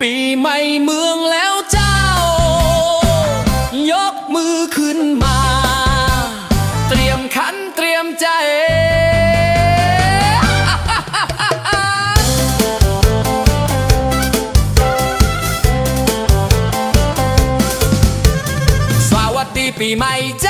ปีใหม่เมืองแล้วเจ้า ยกมือขึ้นมา เตรียมขันเตรียมใจสวัสดีปีใหม่เจ้า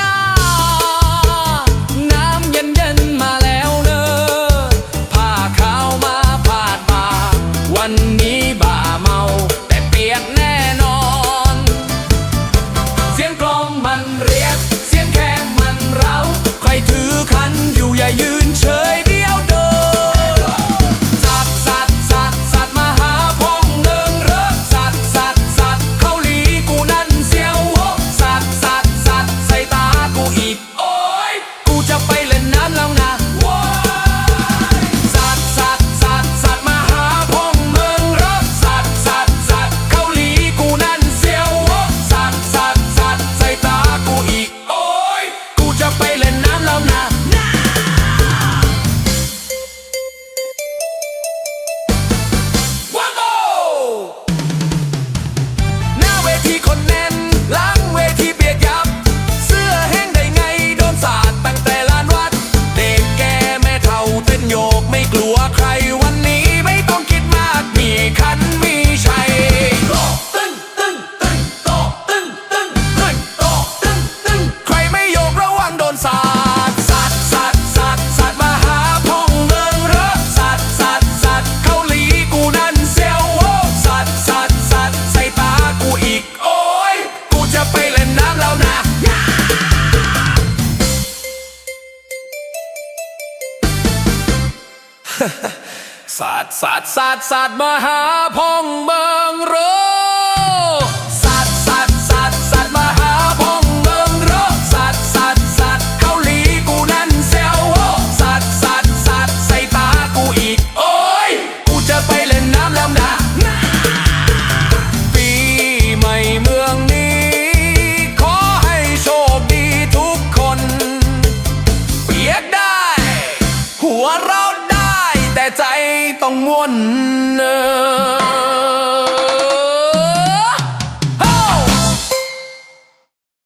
สาดสาดสาดสาดมหาพองเมืองรือ แต่ใจต้องมุ่นเนอ